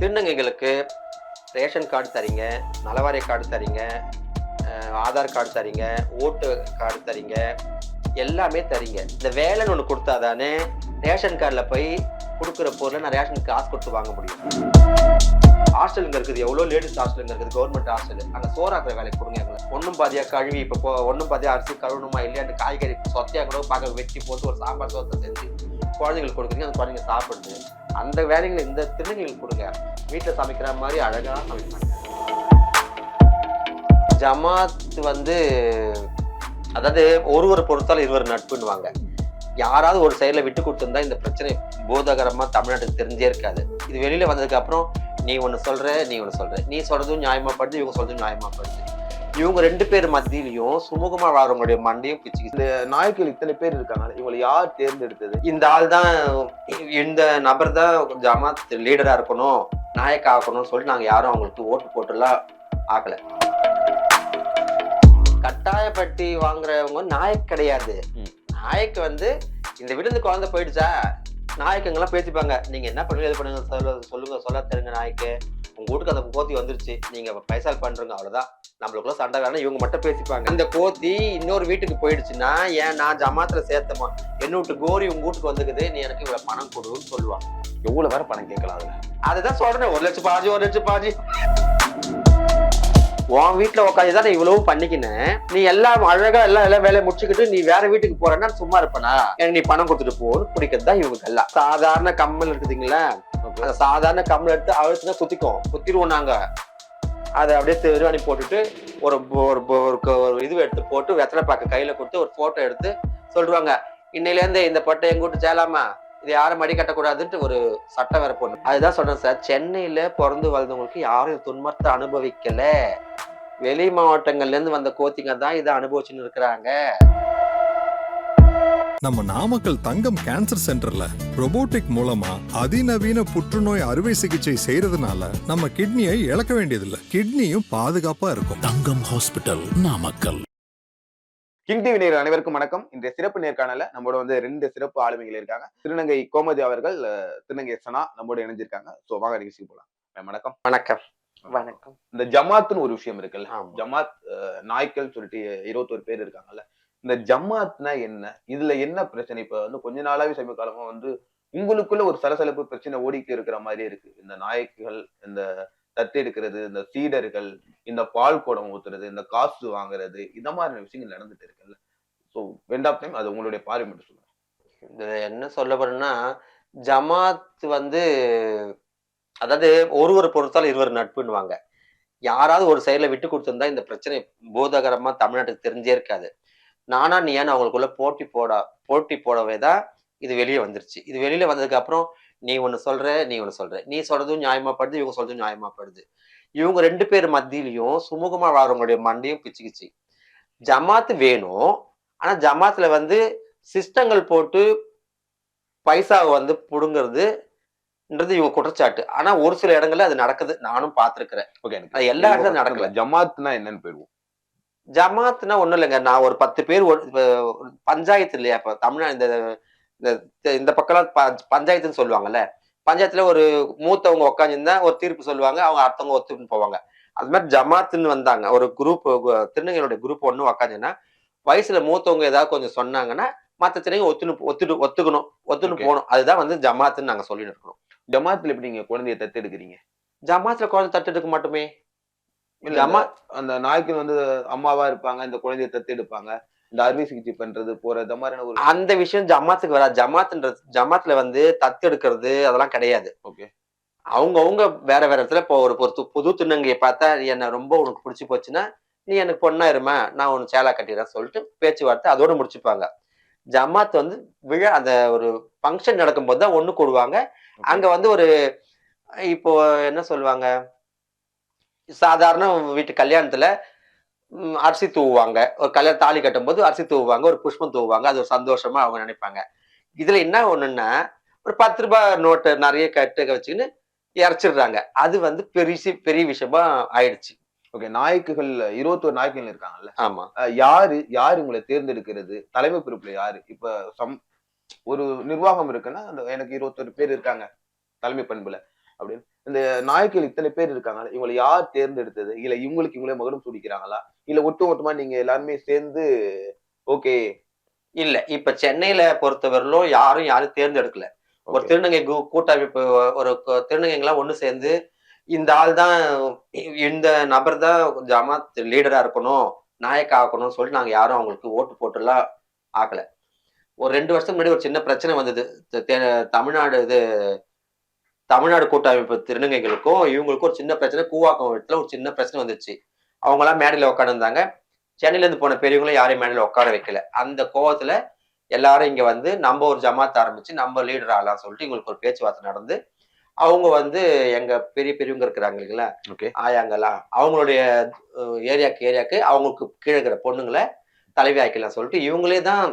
திருநங்கைகளுக்கு ration card தரீங்க நலவாரிய card தரீங்க Aadhaar card தரீங்க ஓட்டு கார்டு தரீங்க எல்லாமே தரீங்க. இந்த வேலைன்னு ஒன்று கொடுத்தா தானே ரேஷன் கார்டில் போய் கொடுக்குற பொருளை நான் ரேஷன் காசு கொடுத்து வாங்க முடியும். ஹாஸ்டலுங்க இருக்குது எவ்வளோ லேடிஸ் ஹாஸ்டலுங்க இருக்குது கவர்மெண்ட் ஹாஸ்டல். அங்கே சோறாக்குற வேலைக்கு கொடுங்க எங்களை. ஒன்றும் பாதியா கழுவி இப்போ ஒன்றும் பாதியா அரிசி கழுவணுமா இல்லையாண்டு காய்கறி சொத்தையா கூட பார்க்க வெட்டி போட்டு ஒரு சாம்பார் சோத்தை செஞ்சு குழந்தைங்களுக்கு கொடுக்குறீங்க அந்த குழந்தைங்க சாப்பிடுது. அந்த வேலைகளை இந்த திருநங்கைகளுக்கு கொடுங்க. வீட்டில் சமைக்கிற மாதிரி அழகாக சமைப்பாங்க. ஜமாத் வந்து அதாவது ஒருவர் பொறுத்தால் இருவர் நட்புன்னுவாங்க. யாராவது ஒரு சைடில் விட்டு கொடுத்துருந்தா இந்த பிரச்சனை போதகரமாக தமிழ்நாட்டுக்கு தெரிஞ்சே இருக்காது. இது வெளியில் வந்ததுக்கப்புறம் நீ ஒன்று சொல்கிற நீ ஒன்று சொல்கிற நீ சொல்கிறதும் நியாயமாக படுது இவங்க சொல்கிறதும் நியாயமாக படுது. இவங்க ரெண்டு பேர் மத்தியிலையும் சுமூகமா வாழ்றவங்களுடைய மண்டையும் பிச்சுக்கிச்சு. இந்த நாய்க்கள் இத்தனை பேர் இருக்காங்க இவங்களை யார் தேர்ந்தெடுத்தது? இந்த ஆள் தான் இந்த நபர் தான் ஜமாத் லீடரா இருக்கணும் நாயக்கா ஆக்கணும்னு சொல்லிட்டு நாங்க யாரும் அவங்களுக்கு ஓட்டு போட்டுலாம் ஆக்கல. கட்டாயப்பட்டி வாங்குறவங்க நாயக் கிடையாது. நாயக்கு வந்து இந்த விழுந்து குழந்தை போயிடுச்சா? நாயக்கங்கெல்லாம் பேசிப்பாங்க. நீங்க என்ன பண்ணுங்க இது பண்ணுங்க சொல்ல சொல்லுங்க சொல்ல தெரியுங்க நாயக்கு. உங்க வீட்டுக்கு அந்த கோத்தி வந்துருச்சு. நீங்க பைசால் பண்றீங்க அவ்வளவுதான். நம்மளுக்குள்ள சண்டை வேணா இவங்க மட்டும் பேசிப்பாங்க. இந்த கோத்தி இன்னொரு வீட்டுக்கு போயிடுச்சுன்னா ஏன் நான் ஜமாத்துல சேர்த்தமா? என்ன விட்டு கோரி உங்க வீட்டுக்கு வந்துக்குது. நீ எனக்கு இவ்வளவு பணம் கொடுன்னு சொல்லுவாங்க. எவ்வளவு வேற பணம் கேட்கலாம் அதுல? அதுதான் சொல்றேன். ஒரு லட்சம் பாஜி ஒரு லட்சம் பாஜி உன் வீட்டுல உட்காந்து தான் இவ்வளவு பண்ணிக்கினேன்? நீ எல்லாம் அழகா எல்லாம் எல்லாம் வேலையை முடிச்சுக்கிட்டு நீ வேற வீட்டுக்கு போறேன்னா சும்மா இருப்பனா? எனக்கு நீ பணம் கொடுத்துட்டு போன்னு பிடிக்கிறது தான் இவங்க எல்லாம். சாதாரண கம்மல் இருக்குதுங்களா. அந்த சாதாரண கம்மல் எடுத்து அழுத்துனா குத்திக்கும் குத்திடுவோம் நாங்க. அதை அப்படியே திருவாணி போட்டுட்டு ஒரு ஒரு ஒரு இது எடுத்து போட்டு வெத்தலை பாக்க கையில கொடுத்து ஒரு போட்டோ எடுத்து சொல்லிடுவாங்க இன்னையிலேருந்து இந்த பட்டை எங்க வீட்டு சேலாமா? இது யாரும் மடி கட்டக்கூடாதுன்ட்டு ஒரு சட்டம் வேற போடணும். அதுதான் சொல்றேன் சார். சென்னையில பிறந்து வளர்ந்தவங்களுக்கு யாரும் துன்பத்தை அனுபவிக்கல. வெளி மாவட்டங்கள்ல இருந்து வந்த கோத்திங்க தான் இதை அனுபவிச்சுன்னு இருக்கிறாங்க. நம்ம நாமக்கல் தங்கம் கேன்சர் சென்டர்ல robotic மூலமா அதிநவீன புற்றுநோய் அறுவை சிகிச்சை செய்யறதுனால நம்ம கிட்னியை இழக்க வேண்டியதில்லை. கிட்னியும் பாதுகாப்பா இருக்கும். Thangam hospital Namakkal. King TV நேயர் அனைவருக்கும் வணக்கம். இன்றைய சிறப்பு நேர்காணல நம்மளோட வந்து ரெண்டு சிறப்பு ஆளுமைகள் இருக்காங்க. திருநங்கை கோமதி அவர்கள் திருநங்கை சனா நம்மோட இணைஞ்சிருக்காங்க. சோ வாங்க நிகழ்ச்சிக்கு போலாம். மேம், வணக்கம். வணக்கம். வணக்கம். இந்த ஜமாத்னு ஒரு விஷயம் இருக்குல்ல. ஜமாத் அஹ், நாய்க்கள் சொல்லிட்டு இருபத்தொரு பேர் இருக்காங்கல்ல. இந்த ஜம்மாத்னா என்ன? இதுல என்ன பிரச்சனை? இப்ப வந்து கொஞ்ச நாளாவே சமீப காலமா வந்து உங்களுக்குள்ள ஒரு சலசலப்பு பிரச்சனை ஓடிட்டு இருக்கிற மாதிரி இருக்கு. இந்த நாயக்குகள் இந்த தத்து எடுக்கிறது இந்த சீடர்கள் இந்த பால் குடம் ஊத்துறது இந்த காசு வாங்குறது இந்த மாதிரி விஷயங்கள் நடந்துட்டு இருக்குல்ல. ஸோ வெண்ட் ஆஃப் டைம் அது உங்களுடைய பார்வை மட்டும் சொல்லுங்க. இது என்ன சொல்ல போறேன்னா ஜமாத் வந்து அதாவது ஒருவர் பொறுத்தால் இருவர் நட்புன்னுவாங்க. யாராவது ஒரு செயலை விட்டு கொடுத்துருந்தா இந்த பிரச்சனை போதகரமா தமிழ்நாட்டுக்கு தெரிஞ்சே இருக்காது. நானா நீ ஏன் அவங்களுக்குள்ள போட்டி போட போட்டி போடவே தான் இது வெளியே வந்துருச்சு. இது வெளியில வந்ததுக்கு அப்புறம் நீ ஒண்ணு சொல்ற நீ ஒண்ணு சொல்ற. நீ சொல்றதும் நியாயமாப்படுது இவங்க சொல்றதும் நியாயமாப்படுது இவங்க ரெண்டு பேர் மத்தியிலையும் சுமூகமா வாழ்றவங்களுடைய மண்டையும் பிச்சுக்கிச்சு ஜமாத் வேணும். ஆனா ஜமாத்ல வந்து சிஸ்டங்கள் போட்டு பைசாவை வந்து புடுங்கிறதுன்றது இவங்க குற்றச்சாட்டு. ஆனா ஒரு சில இடங்கள்ல அது நடக்குது. நானும் பார்த்திருக்கிறேன் ஓகே எல்லா இடத்துலயும் நடக்கல. ஜமாத்னா என்னன்னு போயிருவோம் ஜமாத்னா ஒண்ணும் இல்லைங்க. நான் ஒரு பத்து பேர் ஒரு பஞ்சாயத்து இல்லையா? இப்ப தமிழ்நாடு இந்த இந்த பக்கம்லாம் பஞ்சாயத்துன்னு சொல்லுவாங்கல்ல. பஞ்சாயத்துல ஒரு மூத்தவங்க உட்காந்துருந்தா ஒரு தீர்ப்பு சொல்லுவாங்க அவங்க அடுத்தவங்க ஒத்துன்னு போவாங்க. அது மாதிரி ஜமாத்துன்னு வந்தாங்க. ஒரு குரூப் திருநங்கைகளுடைய குரூப் ஒண்ணு உக்காந்துன்னா வயசுல மூத்தவங்க ஏதாவது கொஞ்சம் சொன்னாங்கன்னா மத்த திருநங்கை ஒத்துணு ஒத்துட்டு ஒத்துக்கணும். ஒத்துன்னு. போகணும். அதுதான் வந்து ஜமாத்துன்னு நாங்க சொல்லிட்டு இருக்கோம். ஜமாத்ல எப்படி நீங்க குழந்தைய தத்து எடுக்கிறீங்க? ஜமாத்துல குழந்தை தட்டு எடுக்க மாட்டோமே. இல்ல, ஜமா அந்த நாய்க்கு வந்து அம்மாவா இருப்பாங்க இந்த குழந்தைய தத்து எடுப்பாங்க இந்த அறுவை சிகிச்சை பண்றது போற இந்த மாதிரியான ஒரு அந்த விஷயம் ஜமாத்துக்கு வராது. ஜமாத்துன்றது ஜமாத்ல வந்து தத்து எடுக்கிறது அதெல்லாம் கிடையாது. ஓகே. அவங்க அவங்க வேற வேற இடத்துல இப்போ ஒரு ஒரு து- புது திருநங்கையை பார்த்தா நீ என்ன ரொம்ப உனக்கு பிடிச்சி போச்சுன்னா நீ எனக்கு பொண்ணா இருமா நான் உனக்கு சேலா கட்டிடுறேன் சொல்லிட்டு பேச்சுவார்த்தை அதோட முடிச்சுப்பாங்க. ஜமாத் வந்து விழா அந்த ஒரு ஃபங்க்ஷன் நடக்கும்போது தான் ஒண்ணு கூடுவாங்க. அங்க வந்து ஒரு இப்போ என்ன சொல்லுவாங்க? சாதாரண வீட்டு கல்யாணத்துல அரிசி தூவுவாங்க. ஒரு கல்யாணம் தாலி கட்டும்போது அரிசி தூவுவாங்க ஒரு புஷ்பம் தூவுவாங்க அது ஒரு சந்தோஷமா அவங்க நினைப்பாங்க. இதுல என்ன ஒண்ணுன்னா ஒரு பத்து ரூபாய் நோட்டு நிறைய கட்டு வச்சுக்கின்னு இறைச்சிடுறாங்க. அது வந்து பெரிய பெரிய விஷயமா ஆயிடுச்சு. ஓகே நாய்க்குகள் இருபத்தோரு நாய்க்குகள் இருக்காங்கல்ல. ஆமா. யாரு யாரு உங்களை தேர்ந்தெடுக்கிறது? தலைமை பொறுப்புல யாரு? இப்ப சம் ஒரு நிர்வாகம் இருக்குன்னா எனக்கு இருபத்தொரு பேர் இருக்காங்க தலைமை பண்புல. அப்படின்னு. இந்த நாய்க்கள் இத்தனை பேர் இருக்காங்க இவங்களை யார் தேர்ந்தெடுத்தது? இல்ல இவங்களுக்கு இவங்களே மகனும் சூடிக்கிறாங்களா? இல்ல ஒட்டு மொத்தமா நீங்க எல்லாருமே சேர்ந்து ஓகே. இல்ல இப்ப சென்னையில பொறுத்தவரையிலும் யாரும் யாரும் தேர்ந்தெடுக்கல. ஒரு திருநங்கை கூட்டமைப்பு ஒரு திருநங்கைங்கெல்லாம் ஒண்ணு சேர்ந்து இந்த ஆள் தான் இந்த நபர் தான் ஜமாத் லீடரா இருக்கணும் நாயக்கா ஆக்கணும்னு சொல்லிட்டு நாங்க யாரும் அவங்களுக்கு ஓட்டு போட்டுலாம் ஆக்கல. ஒரு ரெண்டு வருஷத்துக்கு முன்னாடி ஒரு சின்ன பிரச்சனை வந்தது. தமிழ்நாடு இது தமிழ்நாடு கூட்டமைப்பு திருநங்கைகளுக்கும் இவங்களுக்கும் ஒரு சின்ன பிரச்சனை. கூவாக்கம் வீட்டுல ஒரு சின்ன பிரச்சனை வந்துச்சு. அவங்க எல்லாம் மேடையில உட்காந்துருந்தாங்க சென்னையில இருந்து போன பெரியவங்களும் யாரையும் மேடையில உட்கார வைக்கல. அந்த கோவத்துல எல்லாரும் இங்க வந்து நம்ம ஒரு ஜமாத் ஆரம்பிச்சு நம்ம லீடர் ஆகலாம் சொல்லிட்டு இவங்களுக்கு ஒரு பேச்சுவார்த்தை நடந்து அவங்க வந்து எங்க பெரிய பெரியவங்க இருக்கிறாங்க இல்லைங்களா? ஓகே. ஆயாங்கெல்லாம் அவங்களுடைய ஏரியாக்கு ஏரியாக்கு அவங்களுக்கு கீழே இருக்கிற பொண்ணுங்களை தலைவி ஆக்கலாம் சொல்லிட்டு இவங்களே தான்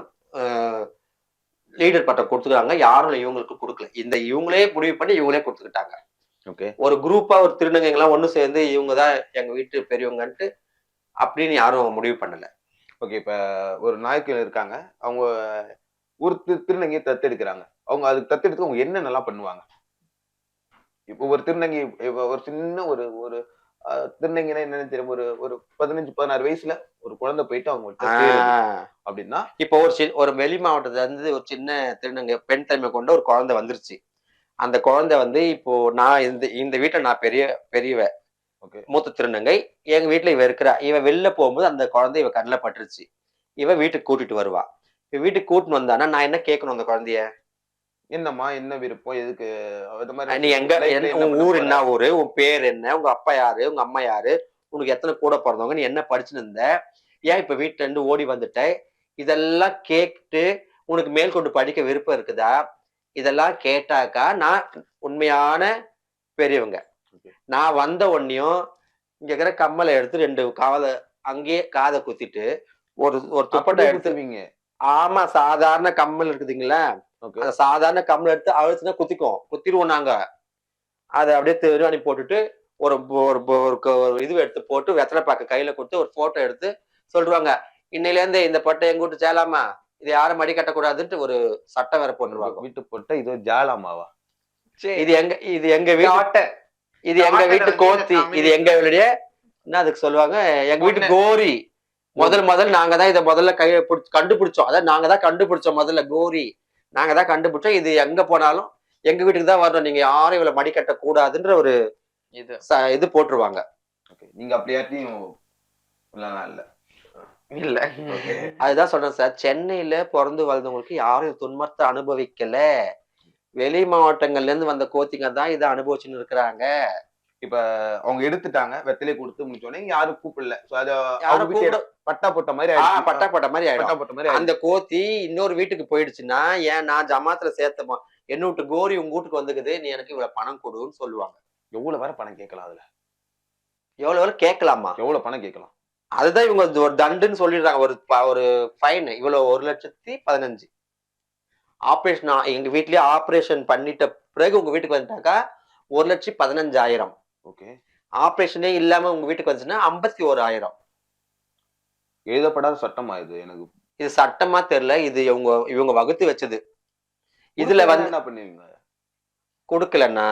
லீடர் பட்டம் கொடுத்துக்கிறாங்க யாரும் இவங்களுக்கு கொடுக்கல. இந்த இவங்களே முடிவு பண்ணி இவங்களே கொடுத்துக்கிட்டாங்க. ஓகே. ஒரு குரூப்பா ஒரு திருநங்கைங்கெல்லாம் ஒண்ணு சேர்ந்து இவங்க தான் எங்க வீட்டு பெரியவங்கன்ட்டு அப்படின்னு யாரும் முடிவு பண்ணல. ஓகே இப்ப ஒரு நாய்க்கள் இருக்காங்க. அவங்க ஒரு திரு திருநங்கையை தத்தெடுக்கிறாங்க. அவங்க அதுக்கு தத்தெடுத்து அவங்க என்ன நல்லா பண்ணுவாங்க? இப்போ ஒரு திருநங்கை ஒரு சின்ன ஒரு ஒரு திருநங்கைனா என்னன்னு தெரியும்? ஒரு ஒரு பதினஞ்சு பதினாறு வயசுல ஒரு குழந்தை போயிட்டு அவங்க அப்படின்னா இப்போ ஒரு சி ஒரு வெளி மாவட்டத்துல இருந்து ஒரு சின்ன திருநங்கை பெண் தன்மை கொண்ட ஒரு குழந்தை வந்துருச்சு. அந்த குழந்தை வந்து இப்போ நான் இந்த இந்த வீட்டுல நான் பெரிய பெரியவ. ஓகே. மூத்த திருநங்கை எங்க வீட்டுல இவ இருக்கிறா. இவ வெளில போகும்போது அந்த குழந்தை இவ கண்ணில் பட்டுருச்சு. இவ வீட்டுக்கு கூட்டிட்டு வருவா. இவ வீட்டுக்கு கூட்டிட்டு வந்தானா நான் என்ன கேட்கணும் அந்த குழந்தைய? என்னம்மா என்ன விருப்பம்? எதுக்கு? அது நீ எங்க உன் ஊர்? என்ன ஊரு? உன் பேர் என்ன? உங்க அப்பா யாரு? உங்க அம்மா யாரு? உனக்கு எத்தனை கூட பிறந்தவங்க? நீ என்ன படிச்சுன்னு இருந்த? ஏன் இப்ப வீட்டுல இருந்து ஓடி வந்துட்ட? இதெல்லாம் கேட்டு உனக்கு மேற்கொண்டு படிக்க விருப்பம் இருக்குதா? இதெல்லாம் கேட்டாக்கா நான் உண்மையான பெரியவங்க. நான் வந்த உடனேயும் இங்க இருக்கிற கம்மலை எடுத்து ரெண்டு காதை அங்கேயே காதை குத்திட்டு ஒரு ஒரு துப்பட்டை அப்படியே எடுத்து குத்துவீங்க. ஆமா சாதாரண கம்மல் இருக்குதுங்களா. சாதாரண கம்மல் எடுத்து அழுத்துனா குத்திக்கும் குத்திடுவோம் நாங்க. அதை அப்படியே திருவாணி போட்டுட்டு ஒரு ஒரு இது எடுத்து போட்டு வெத்தலை பாக்க கையில கொடுத்து ஒரு போட்டோ எடுத்து சொல்லிடுவாங்க இன்னையில இருந்து இந்த பட்டை எங்க வீட்டு சேலாமா இது யாரும் மடி கட்டக்கூடாதுன்ட்டு ஒரு சட்டம் வேற போட்டுருவாங்க விட்டு போட்டா இது ஜாலாமாவா? இது எங்க இது எங்க வீட்டு இது எங்க வீட்டு கோத்தி இது எங்க வீடுடைய என்ன அதுக்கு சொல்லுவாங்க? எங்க வீட்டு. கோரி. முதல் முதல் நாங்க தான் இதை முதல்ல கையை பிடிச்சி கண்டுபிடிச்சோம். அதான் நாங்க தான் கண்டுபிடிச்சோம் முதல்ல கோரி. நாங்க தான் கண்டுபிடிச்சோம். இது எங்க போனாலும் எங்க வீட்டுக்கு தான் வரணும். நீங்க யாரும் இவ்வளவு மடி கட்ட கூடாதுன்ற ஒரு இது. இது போட்டுருவாங்க. ஓகே. நீங்க அப்படியாட்டியும் இல்ல. இல்ல. அதுதான் சொல்றேன் சார். சென்னையில பிறந்து வளர்ந்தவங்களுக்கு யாரும் துன்பத்தை அனுபவிக்கல. வெளி மாவட்டங்கள்ல இருந்து வந்த கோத்திங்க தான் இதை அனுபவிச்சுன்னு இருக்கிறாங்க. இப்ப அவங்க எடுத்துட்டாங்க. வெத்தலை கொடுத்து முடிச்சோடனே யாரும் கூப்பிடல. பட்டா போட்ட மாதிரி. பட்டா போட்ட மாதிரி பட்டா போட்ட மாதிரி. அந்த கோத்தி இன்னொரு வீட்டுக்கு போயிடுச்சுன்னா ஏன் நான் ஜமாத்துல சேர்த்தமா? என்ன விட்டு கோரி உங்க வீட்டுக்கு வந்துக்குது நீ எனக்கு இவ்வளவு பணம் கொடுன்னு சொல்லுவாங்க. எவ்வளவு வரை பணம் கேட்கலாம் அதுல? எவ்வளவு எவ்வளவு கேட்கலாமா? எவ்வளவு பணம் கேட்கலாம்? அதுதான் இவங்க ஒரு தண்டுன்னு சொல்லிடுறாங்க. ஒரு ஒரு ஃபைன் இவ்வளவு ஒரு லட்சத்தி பதினஞ்சு. ஆப்ரேஷன் எங்க வீட்லயே ஆப்ரேஷன் பண்ணிட்ட பிறகு உங்க வீட்டுக்கு வந்துட்டாக்கா ஒரு லட்சம் பதினஞ்சாயிரம். ஓகே ஆப்ரேஷனே இல்லாம உங்க வீட்டுக்கு வந்துச்சுன்னா ஐம்பத்தி ஓராயிரம் எழுதப்படாத சட்டமா இது? எனக்கு இது சட்டமா தெரியல. இது இவங்க இவங்க வகுத்து வச்சது. இதுல வந்து என்ன பண்ணுவீங்க? கொடுக்கலன்னா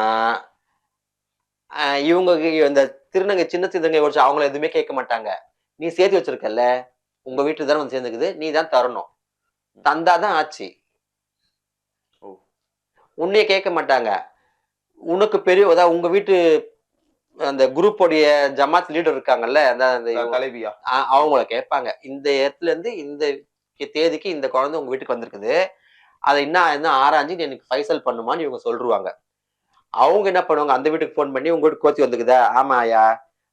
இவங்க இந்த திருநங்கை சின்ன திருநங்கை வச்சு அவங்கள எதுவுமே கேட்க மாட்டாங்க. நீ சேர்த்து வச்சிருக்கல்ல உங்க வீட்டுக்கு தானே வந்து சேர்ந்துக்குது நீ தான் தரணும். தந்தாதான் ஆச்சு. உன்னைய கேட்க மாட்டாங்க. உனக்கு பெரிய அதாவது உங்க வீட்டு அந்த குரூப்போடைய ஜமாத் லீடர் இருக்காங்கல்ல அந்த தலைவியா? அவங்கள கேட்பாங்க. இந்த இடத்துல இருந்து இந்த தேதிக்கு இந்த குழந்தை உங்க வீட்டுக்கு வந்திருக்குது. அதை இன்னும் இன்னும் ஆராய்ஞ்சு எனக்கு ஃபைசல் பண்ணுமான்னு இவங்க சொல்லிருவாங்க அவங்க என்ன பண்ணுவாங்க? அந்த வீட்டுக்கு ஃபோன் பண்ணி உங்க வீட்டுக்கு கோத்தி வந்துக்குதா? ஆமா ஐயா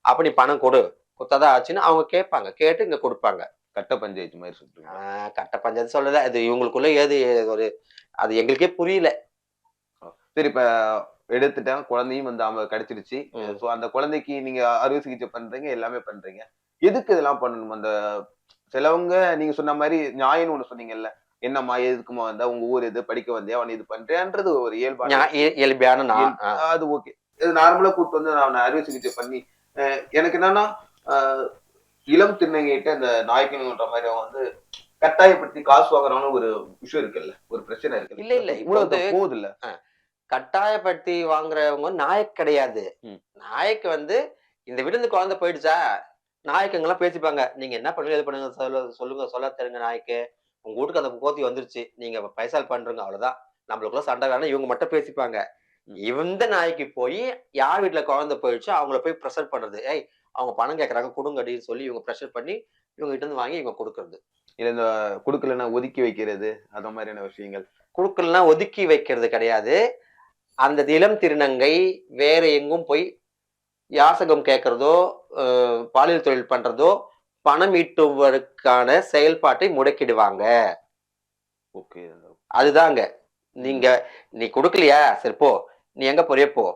அப்ப நீ பணம் கொடு. குத்தாதான் ஆச்சுன்னு அவங்க கேட்பாங்க. கேட்டு இங்க கொடுப்பாங்க. கட்ட பஞ்சாயத்து மாதிரி சொல்றீங்க கட்ட பஞ்சாயத்து சொல்லல. அது இவங்களுக்குள்ள ஏது ஒரு அது எங்களுக்கே புரியல. சரி இப்ப எடுத்துட்டேன். குழந்தையும் வந்து அவங்க கிடைச்சிருச்சு. சோ அந்த குழந்தைக்கு நீங்க அறுவை சிகிச்சை பண்றீங்க எல்லாமே பண்றீங்க. எதுக்கு இதெல்லாம் பண்ணணும்? அந்த சிலவங்க நீங்க சொன்ன மாதிரி நியாயம்னு ஒண்ணு சொன்னீங்கல்ல. என்னம்மா எதுக்குமா வந்தா? உங்க ஊர் எது? படிக்க வந்தே அவன் இது பண்றேன்றது ஒரு இயல்பான இயல்பான. அது ஓகே. இது நார்மலா கூட்டு வந்து நான் அறுவை சிகிச்சை பண்ணி எனக்கு என்னன்னா இளம் திருநங்கைகிட்ட இந்த நாய்க்கணுன்ற மாதிரி அவன் வந்து கட்டாயப்படுத்தி காசு வாங்குறான்னு ஒரு விஷயம் இருக்குல்ல ஒரு பிரச்சனை இருக்குல்ல. இல்ல, இல்ல, வந்து- போகுது இல்ல கட்டாயப்படுத்தி வாங்குறவங்க நாயக் கிடையாது. நாயக்கு வந்து இந்த வீட்டுல இருந்து குழந்தை போயிடுச்சா? நாயக்குங்கெல்லாம் பேசிப்பாங்க. நீங்க என்ன பண்ணுங்க இது பண்ணுங்க சொல்ல சொல்லுங்க சொல்ல தெரியுங்க நாயக்கு. உங்க வீட்டுக்கு அந்த கோத்தி வந்துருச்சு. நீங்க பைசால் பண்றீங்க அவ்வளவுதான். நம்மளுக்குள்ள சண்டை வேணாம் இவங்க மட்டும் பேசிப்பாங்க. இந்த நாய்க்கு போய் யார் வீட்டுல குழந்தை போயிடுச்சோ அவங்கள போய் ப்ரெஷர் பண்றது. ஏய் அவங்க பணம் கேட்கறாங்க கொடுங்கடின்னு சொல்லி இவங்க ப்ரெஷர் பண்ணி இவங்க கிட்ட இருந்து வாங்கி இவங்க கொடுக்கறது. இல்ல இந்த குடுக்கலன்னா ஒதுக்கி வைக்கிறது அந்த மாதிரியான விஷயங்கள். குழுக்கள்னா ஒதுக்கி வைக்கிறது கிடையாது. அந்த இளம் திருநங்கை வேற எங்கும் போய் யாசகம் கேட்கறதோ பாலியல் தொழில் பண்றதோ பணம் ஈட்டுவதற்கான செயல்பாட்டை முடக்கிடுவாங்க. ஓகே. அதுதாங்க. நீங்க நீ கொடுக்கலையா? சரி போ. நீ எங்க போறியோ போ.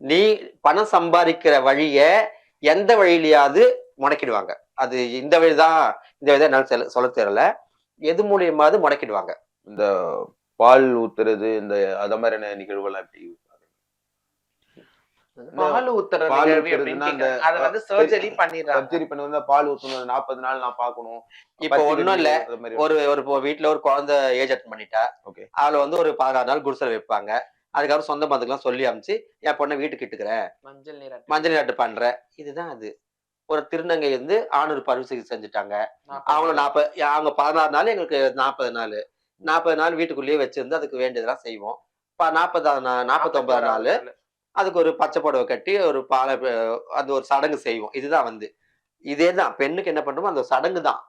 நீ பணம் சம்பாதிக்கிற வழிய எந்த வழியிலயாவது முடக்கிடுவாங்க. அது இந்த வழிதான் இந்த வழிதான் என்னால சொல்ல- சொல்ல தெரியல. எது மூலியமாவது முடக்கிடுவாங்க. இந்த பால் ஊத்துறது இந்த அத மாதிரியான நிகழ்வுலாம் எப்படி? பால் ஊத்துற அந்த- கேக்குறேன். அத வந்து சர்ஜரி பண்ணிடுறாங்க. சர்ஜரி பண்ணி வந்தா பால் ஊத்தணும் நாற்பது நாள் நான் பார்க்கணும். இப்ப ஒண்ணும் இல்ல. ஒரு ஒரு வீட்ல ஒரு குழந்தை ஏஜ் அட்டன் பண்ணிட்டா Okay. அவளை வந்து ஒரு பதினாறு நாள் குடிசை வைப்பாங்க. அதுக்கப்புறம் சொந்த பந்துக்கெல்லாம் சொல்லி அமிச்சு என் பொண்ணை வீட்டுக்கு இட்டுக்கிறேன் மஞ்சள் நீர் மஞ்சள் நாட்டு பண்றேன் இதுதான் அது. ஒரு திருநங்கை வந்து ஆணூர் பருவ சிகிச்சை செஞ்சுட்டாங்க. அவங்களும் நாற்பது அவங்க பதினாறு நாள் எங்களுக்கு நாற்பது நாள். நாற்பது நாள் வீட்டுக்குள்ளேயே வச்சிருந்து அதுக்கு வேண்டியதெல்லாம் செய்வோம். இப்போ நாற்பதாம் நாற்பத்தொன்பதாம் நாள் அதுக்கு ஒரு பச்சை புடவை கட்டி ஒரு பாலை அது ஒரு சடங்கு செய்வோம். இதுதான் வந்து. இதே தான் பெண்ணுக்கு என்ன பண்றோமோ அந்த சடங்கு தான்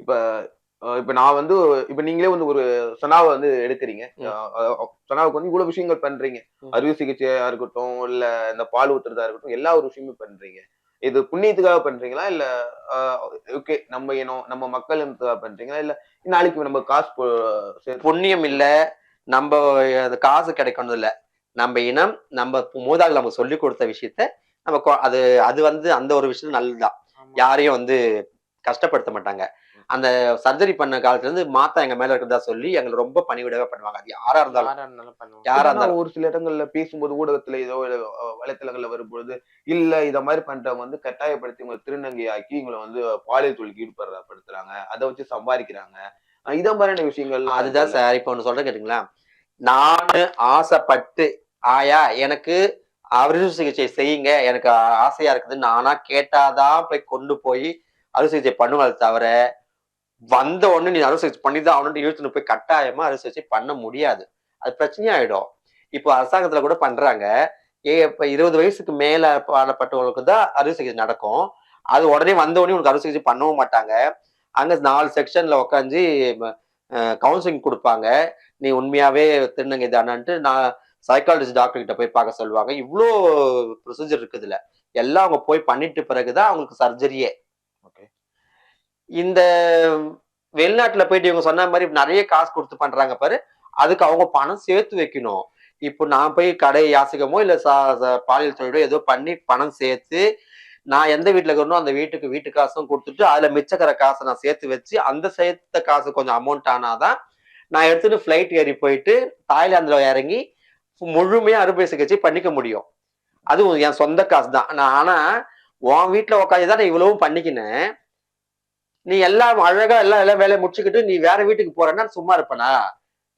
இப்ப இப்ப நான் வந்து இப்ப நீங்களே வந்து ஒரு சனாவை வந்து எடுக்கிறீங்க. சனாவுக்கு வந்து இவ்வளவு விஷயங்கள் பண்றீங்க. அறுவை சிகிச்சையா இருக்கட்டும் இல்ல இந்த பால் ஊத்துறதா இருக்கட்டும் எல்லா ஒரு விஷயமும் பண்றீங்க. இது புண்ணியத்துக்காக பண்றீங்களா? இல்ல ஓகே நம்ம இனம் நம்ம மக்கள் பண்றீங்களா? இல்ல நாளைக்கு நம்ம காசு புண்ணியம் இல்ல நம்ம அது காசு கிடைக்கணும் இல்ல. நம்ம இனம் நம்ம மூதாகள் நமக்கு சொல்லி கொடுத்த விஷயத்த நம்ம அது அது வந்து அந்த ஒரு விஷயம் நல்லதுதான். யாரையும் வந்து கஷ்டப்படுத்த மாட்டாங்க. அந்த சர்ஜரி பண்ண காலத்துல இருந்து மாத்தா எங்க மேல இருக்கிறதா சொல்லி எங்களை ரொம்ப பணிவிடவே பண்ணுவாங்க. அது யாரா இருந்தாலும். யாரா இருந்தாலும் ஒரு சில இடங்கள்ல பேசும்போது ஊடகத்துல ஏதோ வலைத்தளங்கள்ல வரும்பொழுது இல்ல இத மாதிரி பண்றவங்க வந்து கட்டாயப்படுத்தி உங்களை திருநங்கை ஆக்கி உங்களை வந்து பாலியல் தொழிலுக்கு ஈடுபடுறாங்க அதை வச்சு சம்பாதிக்கிறாங்க. இத மாதிரியான விஷயங்கள் அதுதான் சார் இப்ப ஒண்ணு சொல்றேன் கேட்டுங்களா நானு ஆசைப்பட்டு ஆயா எனக்கு அறுவை சிகிச்சை செய்யுங்க. எனக்கு ஆசையா இருக்குது நானா கேட்டாதான் போய் கொண்டு போய் அறுவை சிகிச்சை பண்ணுவாள் தவிர வந்த உடனே நீ அறுவை பண்ணி பண்ணிதான் அவனுட்டு இழுத்துன்னு போய் கட்டாயமா அறுவை பண்ண முடியாது. அது பிரச்சனையாயிடும். இப்போ அரசாங்கத்துல கூட பண்றாங்க. ஏ இப்ப இருபது வயசுக்கு மேல பாடப்பட்டவங்களுக்கு தான் அறுவை சிகிச்சை நடக்கும். அது உடனே வந்த உடனே உனக்கு அறுவை சிகிச்சை பண்ணவும் மாட்டாங்க. அங்க நாலு செக்ஷன்ல உட்காந்து கவுன்சிலிங் கொடுப்பாங்க. நீ உண்மையாவே திருநங்கை தானான்ட்டு நான் சைக்காலஜிஸ்ட் டாக்டர் கிட்ட போய் பார்க்க சொல்லுவாங்க. இவ்வளோ ப்ரொசீஜர் இருக்குதுல எல்லாம் அவங்க போய் பண்ணிட்டு பிறகுதான் அவங்களுக்கு சர்ஜரியே இந்த வெளிநாட்டுல போயிட்டு இவங்க சொன்ன மாதிரி நிறைய காசு கொடுத்து பண்றாங்க பாரு. அதுக்கு அவங்க பணம் சேர்த்து வைக்கணும். இப்போ நான் போய் கடை யாசகமோ இல்ல சா- பாலியல் தொழிலோ ஏதோ பண்ணி பணம் சேர்த்து நான் எந்த வீட்டுல இருக்கணும் அந்த வீட்டுக்கு வீட்டு காசும் கொடுத்துட்டு அதுல மிச்சக்கிற காசை நான் சேர்த்து வச்சு அந்த சேர்த்த காசு கொஞ்சம் அமௌண்ட் ஆனாதான் நான் எடுத்துட்டு ஃப்ளைட் ஏறி போயிட்டு தாய்லாந்துல இறங்கி முழுமையா அறுவை சிகிச்சை பண்ணிக்க முடியும். அதுவும் என் சொந்த காசு தான் நான் ஆனா உன் வீட்டுல உட்காந்து தான் நான் இவ்வளவும் பண்ணிக்கினேன். நீ எல்லாம் அழகா எல்லாம் எல்லாம் வேலையை முடிச்சுக்கிட்டு நீ வேற வீட்டுக்கு போறேன்னா சும்மா இருப்பனா?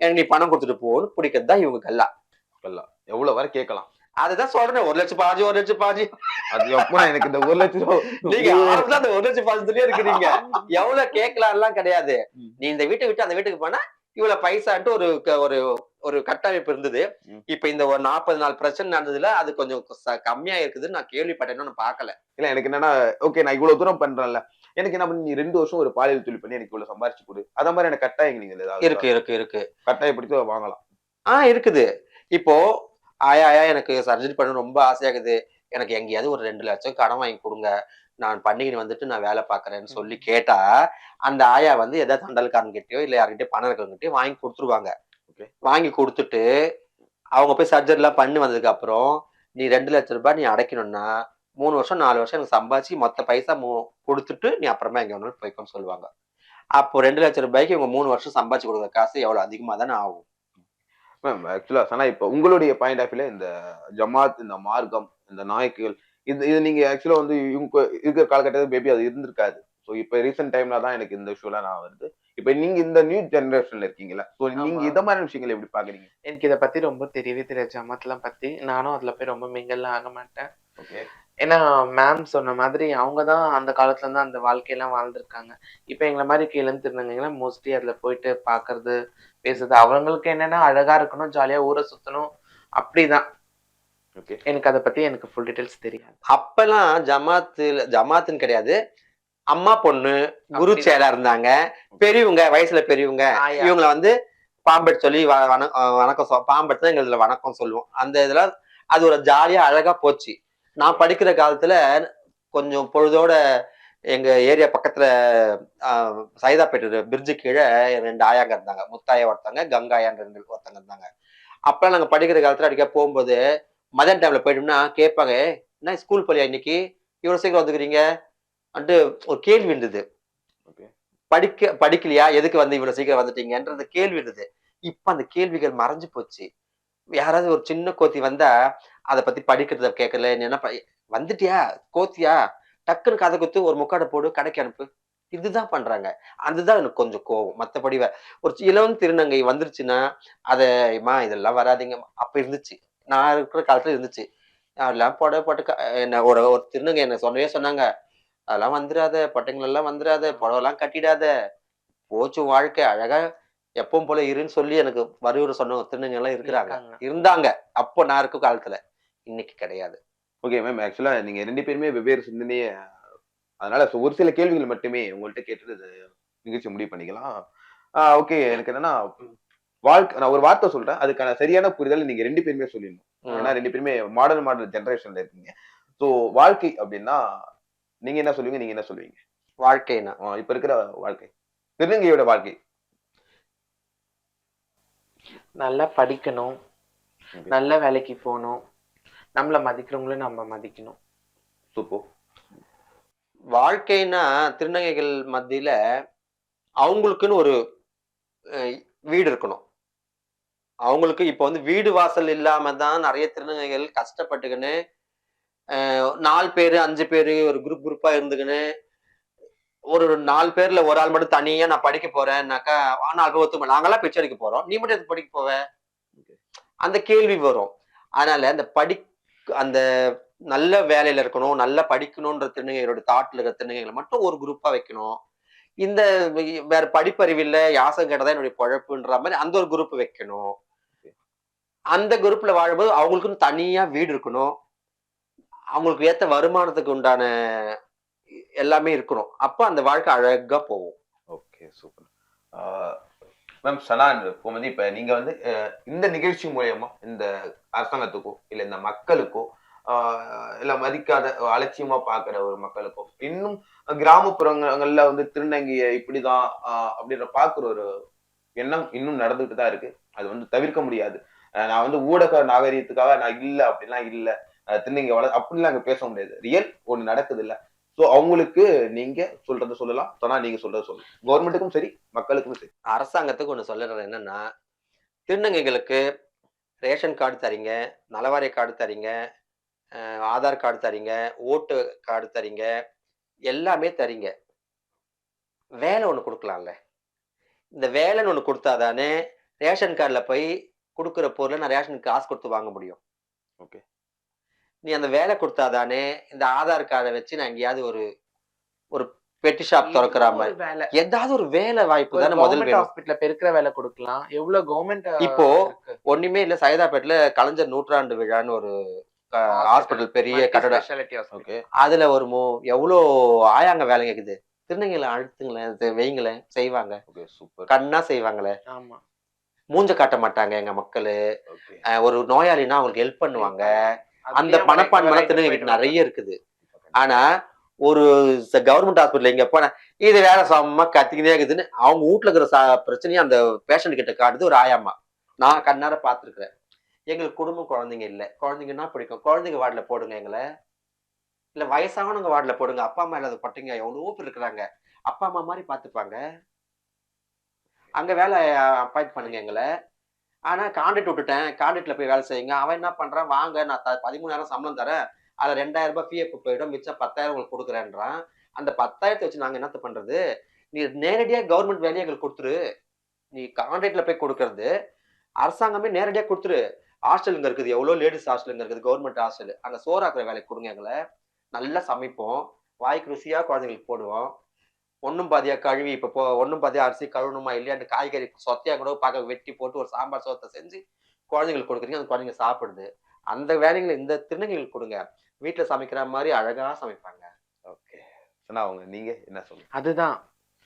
எனக்கு நீ பணம் கொடுத்துட்டு போன்னு பிடிக்கிறது தான் இவங்க எல்லாம் எவ்வளவு வரை கேட்கலாம். அதுதான் சொல்றேன் ஒரு லட்சம் பாஜி ஒரு லட்சம் பாஜி அது எப்போ எனக்கு இந்த ஒரு லட்சம் நீங்க ஆரம்பத்துல அந்த ஒரு லட்சம் பாஜத்துலயே இருக்கிறீங்க. எவ்வளவு கேட்கலாம்லாம் கிடையாது. ம். நீ இந்த வீட்டை விட்டு அந்த வீட்டுக்கு போனா இவ்வளவு பைசான்ட்டு ஒரு ஒரு ஒரு கட்டமைப்பு இருந்தது. இப்ப இந்த ஒரு நாற்பது நாள் பிரச்சனை நடந்ததுல அது கொஞ்சம் கம்மியா இருக்குதுன்னு நான் கேள்விப்பட்டேன்னு நான் பார்க்கல. இல்ல எனக்கு என்னன்னா ஓகே நான் இவ்வளவு தூரம் பண்றேன்ல. எனக்கு என்ன பண்ணி நீ ரெண்டு வருஷம் ஒரு பாலியல் தொழில் பண்ணி எனக்கு இவ்வளவு சம்பாரிச்சு கொடு. அத மாதிரி எனக்கு கட்டாயம் நீங்க இருக்கு இருக்கு இருக்கு. கட்டாயப்படுத்தி வாங்கலாம். ஆ இருக்குது. இப்போ ஆயா ஆயா எனக்கு சர்ஜரி பண்ண ரொம்ப ஆசையாகுது. எனக்கு எங்கேயாவது ஒரு ரெண்டு லட்சம் கடன் வாங்கி கொடுங்க. நான் பண்ணிக்கிட்டு வந்துட்டு நான் வேலை பார்க்கறேன்னு சொல்லி கேட்டா அந்த ஆயா வந்து எதாவது தண்டல்காரன்கிட்டயோ இல்லை யார்கிட்டயோ பணம் இருக்கிறவங்ககிட்டயோ வாங்கி கொடுத்துருவாங்க. வாங்கி கொடுத்துட்டு அவங்க போய் சர்ஜரி எல்லாம் பண்ணி வந்ததுக்கு அப்புறம் நீ ரெண்டு லட்சம் ரூபாய் நீ அடைக்கணும்னா மூணு வருஷம் நாலு வருஷம் எனக்கு சம்பாதிச்சு மொத்த பைசா மூ கொடுத்துட்டு நீ அப்புறமா எங்க வேணாலும் போய்க்கோன்னு சொல்லுவாங்க. அப்போ ரெண்டு லட்சம் ரூபாய்க்கு இவங்க மூணு வருஷம் சம்பாதிச்சு கொடுக்குற காசு எவ்வளவு அதிகமா தானே ஆகும். மேம் ஆக்சுவலா சனா இப்போ உங்களுடைய பாயிண்ட் ஆஃப் வியூல இந்த ஜமாத் இந்த மார்க்கம் இந்த நாய்க்குகள் இது இது நீங்க ஆக்சுவலா வந்து இவங்க இருக்கிற காலகட்டத்தில் பேபி அது இருந்திருக்காது. ஸோ இப்போ ரீசெண்ட் டைம்ல தான் எனக்கு இந்த இஷ்யூலாம் நான் வருது. இப்ப நீங்க இந்த நியூ ஜெனரேஷன்ல இருக்கீங்களா சோ நீங்க. இத மாதிரி விஷயங்களை எப்படி பாக்குறீங்க எனக்கு இத பத்தி ரொம்ப தெரியவே தெரியாது ஜமாத்லாம் பத்தி. நானும் அதுல போய் ரொம்ப மிங்கல்லாம் ஆக மாட்டேன். ஓகே ஏன்னா மேம் சொன்ன மாதிரி அவங்க தான் அந்த காலத்துல இருந்து அந்த வாழ்க்கையெல்லாம் வாழ்ந்திருக்காங்க. இப்போ எங்களை மாதிரி கீழே திருநங்கைங்களா மோஸ்ட்லி அதுல போயிட்டு பாக்குறது பேசுறது அவங்களுக்கு என்னன்னா அழகா இருக்கணும் ஜாலியா ஊரை சுத்தணும். அப்படிதான். ஓகே எனக்கு அதை பத்தி எனக்கு ஃபுல் டீடைல்ஸ் தெரியாது. அப்பெல்லாம் ஜமாத்துல ஜமாத்துன்னு கிடையாது. அம்மா பொண்ணு குரு. சேலா இருந்தாங்க. பெரியவங்க வயசுல பெரியவங்க ஆயா. இவங்களை வந்து பாம்பெட் சொல்லி வ- வண- வணக்கம் சொல் பாம்பெட் தான் எங்க இதுல வணக்கம் சொல்லுவோம். அந்த இதுல அது ஒரு ஜாலியா அழகா போச்சு. நான் படிக்கிற காலத்துல கொஞ்சம் பொழுதோட எங்க ஏரியா பக்கத்துல சைதாப்பேட்டை பிரிட்ஜு கீழே ரெண்டு ஆயாங்க இருந்தாங்க. முத்தாயா ஒருத்தங்க கங்காயான்னு ரெண்டு ஒருத்தங்க இருந்தாங்க. அப்ப நாங்க படிக்கிற காலத்துல அடிக்க போகும்போது மதியான டைம்ல போயிட்டோம்னா கேட்பாங்க என்ன ஸ்கூல் போலியா இன்னைக்கு? இவ்வளவு சீக்கிரம் வந்துக்கிறீங்க? அன்ட்டு ஒரு கேள்வி இருந்தது. படிக்க படிக்கலையா? எதுக்கு வந்து இவ்வளவு சீக்கிரம் வந்துட்டீங்கன்றது கேள்வி இருந்தது. இப்ப அந்த கேள்விகள் மறைஞ்சு போச்சு. யாராவது ஒரு சின்ன கோத்தி வந்தா அதை பத்தி படிக்கிறத கேட்கல என்ன ப- வந்துட்டியா? கோத்தியா? டக்குன்னு கதை குத்து ஒரு முக்காடை போடு கடைக்கு அனுப்பு. இதுதான் பண்றாங்க. அதுதான் எனக்கு கொஞ்சம் கோவம். மற்றபடி ஒரு சி- இளம் திருநங்கை வந்துருச்சுன்னா அதைமா இதெல்லாம் வராதீங்க. அப்ப இருந்துச்சு. நான் இருக்கிற காலத்துல இருந்துச்சு. அதெல்லாம் போட போட்டு க- என்ன ஒரு ஒரு திருநங்கை என்ன சொன்னவே சொன்னாங்க. அதெல்லாம் வந்துடாத பட்டைங்கள் எல்லாம் வந்துடாத புடவெல்லாம் கட்டிடாத. போச்சு வாழ்க்கை. அழகா எப்பவும் போல இருன்னு சொல்லி எனக்கு வரிவுரை சொன்ன திருநங்கை எல்லாம் இருக்கிறாங்க. இருக்காங்க. இருந்தாங்க. அப்போ நான் இருக்க காலத்துல. இன்னைக்கு கிடையாது. ஓகே மேம் ஆக்சுவலா நீங்க ரெண்டு பேருமே வெவ்வேறு சிந்தனையே அதனால ஒரு சில கேள்விகள் மட்டுமே உங்கள்ட்ட கேட்டு இது நிகழ்ச்சி முடிவு பண்ணிக்கலாம். ஓகே எனக்கு என்னன்னா வாழ்க்கை நான் ஒரு வார்த்தை சொல்றேன். அதுக்கான சரியான புரிதல் நீங்க ரெண்டு பேருமே சொல்லிடணும். ஏன்னா ரெண்டு பேருமே மாடர்ன் மாடல் ஜெனரேஷன்ல இருக்கீங்க. ஸோ வாழ்க்கை அப்படின்னா நீங்க என்ன சொல்லுவீங்க? நீங்க என்ன சொல்லுவீங்க? வாழ்க்கைனா இப்ப இருக்கிற வாழ்க்கை. திருநங்கையோட வாழ்க்கை. நல்லா படிக்கணும். நல்ல வேலைக்கு போகணும். நம்மள மதிக்கிறவங்களும் நம்ம மதிக்கணும். சூப்பர். வாழ்க்கைனா திருநங்கைகள் மத்தியில அவங்களுக்குன்னு ஒரு வீடு இருக்கணும். அவங்களுக்கு இப்போ வந்து வீடு வாசல் இல்லாம தான் நிறைய திருநங்கைகள் கஷ்டப்பட்டுக்கின்னு நாலு பேரு அஞ்சு பேரு ஒரு குரூப் குரூப்பா இருந்துக்கின்னு ஒரு நாலு பேர்ல ஒரு ஆள் மட்டும் தனியா நான் படிக்க போறேன்னாக்கா நாலு பேர் ஒத்துமை நாங்கெல்லாம் பிச்சை அடிக்க போறோம். நீ மட்டும் எதுக்கு படிக்க போவ? அந்த கேள்வி வரும். அதனால அந்த படி அந்த நல்ல வேலையில இருக்கணும் நல்லா படிக்கணும்ன்ற திருநங்கைகளோட தாட்ல இருக்கிற திருநங்கைகளை மட்டும் ஒரு குரூப்பா வைக்கணும். இந்த வேற படிப்பறிவு இல்ல யாசம் கேட்டதான் என்னுடைய பழப்புன்ற மாதிரி அந்த ஒரு குரூப் வைக்கணும். அந்த குரூப்ல வாழும்போது அவங்களுக்குன்னு தனியா வீடு இருக்கணும். அவங்களுக்கு ஏத்த வருமானத்துக்கு உண்டான எல்லாமே இருக்கணும். அப்போ அந்த வாழ்க்கை அழகா போகும். ஓகே சூப்பர் மேம் சனான் இப்போ நீங்கள் இப்ப நீங்க வந்து இந்த நிகழ்ச்சி மூலயமா இந்த அரசாங்கத்துக்கோ இல்ல இந்த மக்களுக்கோ இல்லை இல்ல மதிக்காத அலட்சியமா பாக்குற ஒரு மக்களுக்கோ இன்னும் கிராமப்புறங்கள்ல வந்து திருநங்கைய இப்படிதான் அப்படின்ற பாக்குற ஒரு எண்ணம் இன்னும் நடந்துட்டு தான் இருக்கு. அது வந்து தவிர்க்க முடியாது. நான் வந்து ஊடக நாகரீகத்துக்காக நான் இல்ல அப்படிலாம் இல்ல. திருநங்கை வள அப்படிலாம் அங்க பேச முடியாது. ரியல் ஒண்ணு நடக்குது இல்லை சோ அவங்களுக்கு நீங்க சொல்றத சொல்லலாம். சொன்னா நீங்க சொல்றத சொல்லலாம் கவர்மெண்ட்டுக்கும் சரி மக்களுக்கும் சரி. அரசாங்கத்துக்கு ஒண்ணு சொல்லுறது என்னன்னா திருநங்கைகளுக்கு ரேஷன் கார்டு தரீங்க நலவாரிய கார்டு தரீங்க ஆதார் கார்டு தரீங்க ஓட்டு கார்டு தரீங்க எல்லாமே தரீங்க. வேலை ஒண்ணு கொடுக்கலாம்ல. இந்த வேலைன்னு ஒண்ணு கொடுத்தாதானே ரேஷன் கார்டில் போய் கொடுக்குற பொருளை நான் ரேஷனுக்கு காசு கொடுத்து வாங்க முடியும். Okay. நீ அந்த வேலை கொடுத்தாதானே இந்த ஆதார் கார்டை வச்சு நான் எங்கேயாவது ஒரு ஒரு பெட்டி ஷாப் திறக்கிற மாதிரி. ஏதாவது ஒரு வேலை வாய்ப்பு தானே முதல் ஹாஸ்பிட்டல்ல பெருக்கிற வேலை கொடுக்கலாம். எவ்வளவு கவர்மெண்ட் இப்போ ஒண்ணுமே இல்ல சைதாப்பேட்ல கலைஞர் நூற்றாண்டு விழான்னு ஒரு ஹாஸ்பிட்டல் பெரிய ஹாஸ்பிட்டல் ஓகே. அதுல ஒரு மோ எவ்வளோ ஆயாங்க வேலை கேக்குது. திருநங்கைகளை அழுத்துங்களேன் இது வைங்களேன் செய்வாங்க. சூப்பர். கண்ணா செய்வாங்களே. ஆமா. மூஞ்ச காட்ட மாட்டாங்க எங்க மக்களு. ஒரு நோயாளினா அவங்களுக்கு ஹெல்ப் பண்ணுவாங்க. அந்த வரைக்கும் திருநங்கைக்கு போயிட்டு நிறைய இருக்குது. ஆனா ஒரு கவர்மெண்ட் ஹாஸ்பிட்டல் இங்க போனா இது வேற செம்ம கத்திக்கினே இருக்குதுன்னு அவங்க வீட்டுல இருக்கிற ச- பிரச்சனையை அந்த பேஷண்ட் கிட்ட காட்டுது ஒரு ஆயாமா நான் கண்ணார பாத்துருக்கிறேன் எங்களுக்கு குடும்பம் குழந்தைங்க இல்ல. குழந்தைங்கன்னா பிடிக்கும்? குழந்தைங்க வார்டுல போடுங்க எங்களை. இல்ல வயசானவங்க வார்டுல போடுங்க. அப்பா அம்மா இல்லாத பட்டிங்க எவ்வளவோ பேர் இருக்கிறாங்க. அப்பா அம்மா மாதிரி பாத்துப்பாங்க அங்க வேலை அப்பாயிண்ட் பண்ணுங்க எங்களை. ஆனால் கான்ட்ராக்ட் விட்டுட்டேன். கான்ட்ராக்ட்ல போய் வேலை செய்யுங்க. அவன் என்ன பண்றான்? வாங்க நான் த- பதிமூணாயிரம் சம்பளம் தரேன். அதில் ரெண்டாயிரம் ரூபாய் பிஎஃப் போயிடும்? மிச்சம் பத்தாயிரம் உங்களுக்கு கொடுக்குறேன்றான். அந்த பத்தாயிரத்தை வச்சு நாங்கள் என்னத்த பண்றது? நீ நேரடியாக கவர்மெண்ட் வேலையை எங்களுக்கு கொடுத்துரு. நீ கான்ட்ராக்ட்ல போய் கொடுக்கறது. அரசாங்கமே நேரடியாக கொடுத்துரு. ஹாஸ்டலுங்க இருக்குது. எவ்வளோ லேடிஸ் ஹாஸ்டலுங்க இருக்குது. கவர்மெண்ட் ஹாஸ்டல் அங்கே சோறாக்குற வேலைக்கு கொடுங்க எங்களை. நல்லா சமைப்போம். வாய்க்கு ருசியாக குழந்தைங்களுக்கு போடுவோம். ஒண்ணும் பாதியா கழுவி இப்ப போ ஒண்ணும் பாதியா அரிசி கழுவணுமா இல்லையாண்டு காய்கறி சொத்தையா கூட பார்க்க வெட்டி போட்டு ஒரு சாம்பார் சோத்தை செஞ்சு குழந்தைங்களுக்கு கொடுக்குறீங்க அந்த குழந்தைங்க சாப்பிடுது. அந்த வேலைகளை இந்த திருநங்கைகளுக்கு கொடுங்க. வீட்டுல சமைக்கிற மாதிரி அழகா சமைப்பாங்க. ஓகே சொன்னா அவங்க நீங்க என்ன சொல்லுங்க அதுதான்.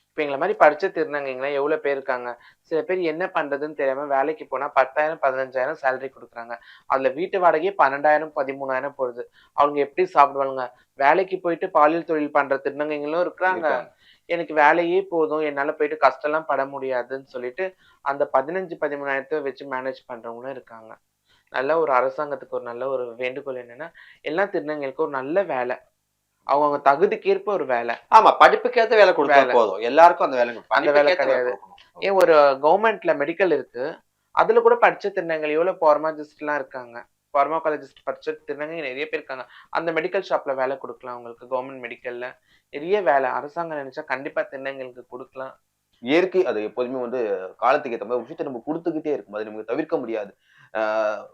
இப்ப எங்களை மாதிரி படிச்ச திருநங்கைங்களாம் எவ்வளவு பேர் இருக்காங்க? சில பேர் என்ன பண்றதுன்னு தெரியாம வேலைக்கு போனா பத்தாயிரம் பதினஞ்சாயிரம் சேலரி கொடுக்குறாங்க. அதுல வீட்டு வாடகையே பன்னெண்டாயிரம் பதிமூணாயிரம் போகுது. அவங்க எப்படி சாப்பிடுவாங்க வேலைக்கு போயிட்டு பாலியல் தொழில் பண்ற திருநங்கைங்களும் இருக்கிறாங்க. இருக்காங்க. எனக்கு வேலையே போதும் என்னால போயிட்டு கஷ்டம்லாம் பட முடியாதுன்னு சொல்லிட்டு அந்த பதினஞ்சு பதிமூணாயிரத்தை வச்சு மேனேஜ் பண்றவங்களும் இருக்காங்க. நல்ல ஒரு அரசாங்கத்துக்கு ஒரு நல்ல ஒரு வேண்டுகோள் என்னன்னா எல்லா திருநங்கைகளுக்கும் ஒரு நல்ல வேலை. அவங்கவுங்க தகுதிக்கேற்ப ஒரு வேலை. ஆமா படிப்புக்கேத்த வேலை கொடுத்தா. போதும். எல்லாருக்கும் அந்த வேலை அந்த வேலை கிடையாது. ஏன் ஒரு கவர்மெண்ட்ல மெடிக்கல் இருக்கு. அதுல கூட படிச்ச திருநங்கை எவ்வளவு ஃபார்மாலஜிஸ்ட் எல்லாம் இருக்காங்க. ஃபார்மாகாலஜிஸ்ட் படிச்ச திருநங்கை நிறைய பேர் இருக்காங்க. அந்த மெடிக்கல் ஷாப்ல வேலை கொடுக்கலாம் அவங்களுக்கு கவர்மெண்ட் மெடிக்கல்ல நிறைய வேலை. அரசாங்கம் நினைச்சா கண்டிப்பா திருநங்கைகளுக்கு கொடுக்கலாம். இயற்கை அது எப்போதுமே வந்து காலத்துக்கு ஏற்ற மாதிரி விஷயத்தை நம்ம கொடுத்துக்கிட்டே இருக்கும். அது நமக்கு தவிர்க்க முடியாது.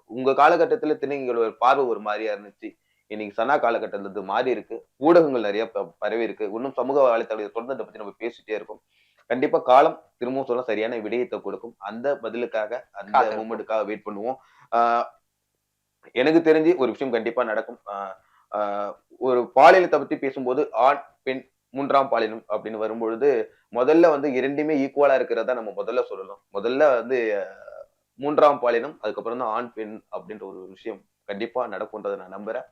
உங்க காலகட்டத்துல திருநங்கைகளோட பார்வை ஒரு மாதிரியா இருந்துச்சு. இன்னைக்கு சனா காலகட்டத்துல இது மாறி இருக்கு. ஊடகங்கள் நிறைய பரவி இருக்கு. இன்னும் சமூக வலைத்தளத்தை தொடர்ந்து அதை பத்தி நம்ம பேசிட்டே இருக்கோம். கண்டிப்பா காலம் திரும்பவும் சொல்ல சரியான விடயத்தை கொடுக்கும். அந்த பதிலுக்காக அந்த. மூமெண்ட்டுக்காக வெயிட் பண்ணுவோம். ஆஹ் எனக்கு தெரிஞ்சு ஒரு விஷயம் கண்டிப்பா நடக்கும். ஒரு பாலியலத்தை பத்தி பேசும்போது ஆண் பெண் மூன்றாம் பாலினம் அப்படின்னு வரும்பொழுது முதல்ல வந்து இரண்டுமே ஈக்குவலா இருக்கிறதா நம்ம முதல்ல சொல்லணும். முதல்ல வந்து மூன்றாம் பாலினம் அதுக்கப்புறம் தான் ஆண் பெண் அப்படின்ற ஒரு விஷயம் கண்டிப்பா நடக்கும்ன்றதை நான் நம்புறேன்.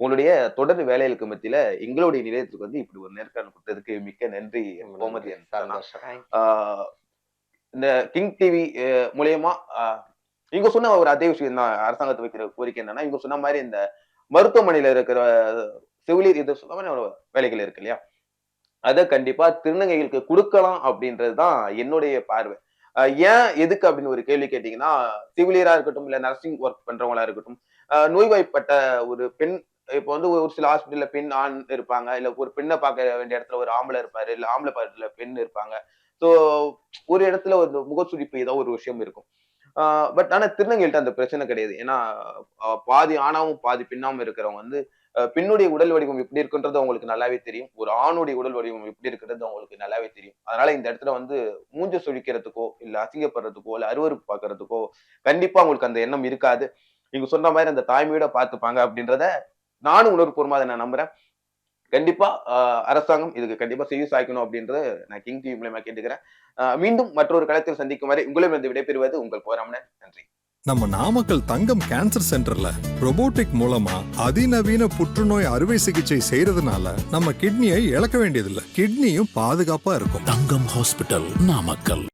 உங்களுடைய தொடர் வேலைகளுக்கு மத்தியில எங்களுடைய நிலையத்துக்கு வந்து இப்படி ஒரு நேர்காணல் கொடுத்ததுக்கு மிக்க நன்றி கோமதி இந்த கிங் டிவி மூலியமா இங்க சொன்ன ஒரு அதே விஷயம் தான் அரசாங்கத்தை வைக்கிற கோரிக்கை என்னன்னா இவங்க சொன்ன மாதிரி இந்த மருத்துவமனையில இருக்கிற செவிலியர் இது சொன்ன மாதிரி ஒரு வேலைகள் இருக்கு இல்லையா? அதை கண்டிப்பா திருநங்கைகளுக்கு கொடுக்கலாம் அப்படின்றதுதான் என்னுடைய பார்வை. ஏன் எதுக்கு அப்படின்னு ஒரு கேள்வி கேட்டீங்கன்னா சிவிலியரா இருக்கட்டும் இல்ல நர்சிங் ஒர்க் பண்றவங்களா இருக்கட்டும் ஆஹ் நோய்வாய்ப்பட்ட ஒரு பெண் இப்போ வந்து ஒரு சில ஹாஸ்பிட்டல்ல பெண் ஆண் இருப்பாங்க இல்ல ஒரு பெண்ணை பார்க்க வேண்டிய இடத்துல ஒரு ஆம்பளை இருப்பாரு இல்ல ஆம்பளை பார்க்கல பெண் இருப்பாங்க. ஸோ ஒரு இடத்துல ஒரு முகச்சுடிப்பு ஏதோ ஒரு விஷயம் இருக்கும். பட் ஆனா திருநங்கைகள்ட்ட அந்த பிரச்சனை கிடையாது. ஏன்னா பாதி ஆணாவும் பாதி பின்னாவும் இருக்கிறவங்க வந்து பெண்ணுடைய உடல் வடிவம் எப்படி இருக்குன்றது அவங்களுக்கு நல்லாவே தெரியும். ஒரு ஆணுடைய உடல் வடிவம் எப்படி இருக்கிறது அவங்களுக்கு நல்லாவே தெரியும். அதனால இந்த இடத்துல வந்து மூஞ்ச சுழிக்கிறதுக்கோ இல்ல அசிங்கப்படுறதுக்கோ இல்ல அருவருப்பு பார்க்கறதுக்கோ கண்டிப்பா அவங்களுக்கு அந்த எண்ணம் இருக்காது. நீங்க சொன்ன மாதிரி அந்த தாய்மையோட பார்த்துப்பாங்க அப்படின்றத நானும் உணர்வுபூர்வமா அதை நான் நம்புறேன். கண்டிப்பா அரசாங்கம் இதுக்கு கண்டிப்பா செய்ய சாய்க்கணும் அப்படின்றத நான் கிங் டிவி மூலமா கேட்டுக்கிறேன். மீண்டும் மற்றொரு களத்தில் சந்திக்கும் வரை உங்களிடம் விடைபெறுவது உங்கள் போராமனன் நன்றி. நம்ம நாமக்கல் தங்கம் கேன்சர் சென்டர்ல robotic மூலமா அதிநவீன புற்றுநோய் அறுவை சிகிச்சை செய்யறதுனால நம்ம கிட்னியை இழக்க வேண்டியதில்லை. கிட்னியும் பாதுகாப்பா இருக்கும். தங்கம் ஹாஸ்பிட்டல் நாமக்கல்.